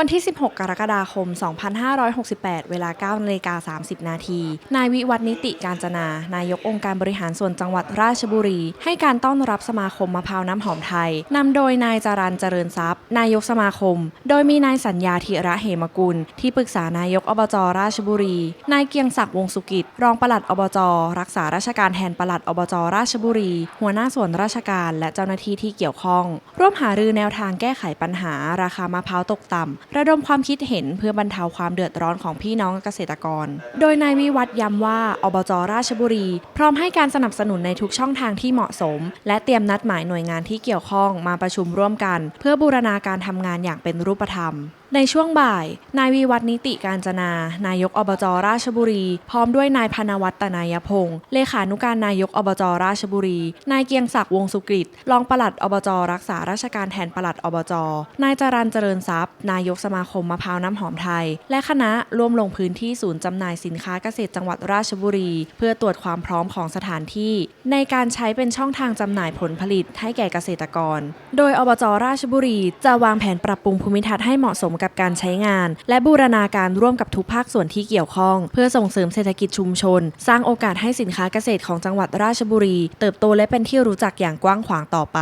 วันที่ 16 กรกฎาคม 2568 เวลา9นาฬิกา30 นาที นายวิวัฒนิติการจนา นายกองค์การบริหารส่วนจังหวัดราชบุรี ให้การต้อนรับสมาคมมะพร้าวน้ำหอมไทยนำโดยนายจรันเจริญทรัพย์ นายกสมาคม โดยมีนายสัญญาธิระเหมกุล ที่ปรึกษานายกอบจราชบุรี นายเกียงศักดิ์วงสุกิจ รองปลัดอบจ รักษาราชการแทนปลัดอบจราชบุรี หัวหน้าส่วนราชการและเจ้าหน้าที่ที่เกี่ยวข้อง ร่วมหารือแนวทางแก้ไขปัญหาราคามะพร้าวตกต่ำระดมความคิดเห็นเพื่อบรรเทาความเดือดร้อนของพี่น้องเกษตรกร โดยนายวิวัฒย้ำว่าอบจราชบุรี พร้อมให้การสนับสนุนในทุกช่องทางที่เหมาะสม และเตรียมนัดหมายหน่วยงานที่เกี่ยวข้องมาประชุมร่วมกัน เพื่อบูรณาการทำงานอย่างเป็นรูปธรรมในช่วงบ่าย นายวิวัฒน์นิติการจนา นายกอบจราชบุรี พร้อมด้วยนายพนวัตตนายพงศ์เลขานุการนายกอบจราชบุรี นายเกียงศักดิ์วงสุกฤตรองปลัดอบจรักษาราชการแทนปลัดอบจ นายจรันเจริญทรัพย์ นายกสมาคมมะพร้าวน้ำหอมไทย และคณะร่วมลงพื้นที่ศูนย์จำหน่ายสินค้าเกษตรจังหวัดราชบุรี เพื่อตรวจความพร้อมของสถานที่ ในการใช้เป็นช่องทางจำหน่ายผลผลิตให้แก่เกษตรกร โดยอบจราชบุรี จะวางแผนปรับปรุงภูมิทัศน์ให้เหมาะสมกับการใช้งาน และบูรณาการร่วมกับทุกภาคส่วนที่เกี่ยวข้อง เพื่อส่งเสริมเศรษฐกิจชุมชน สร้างโอกาสให้สินค้าเกษตรของจังหวัดราชบุรี เติบโตและเป็นที่รู้จักอย่างกว้างขวางต่อไป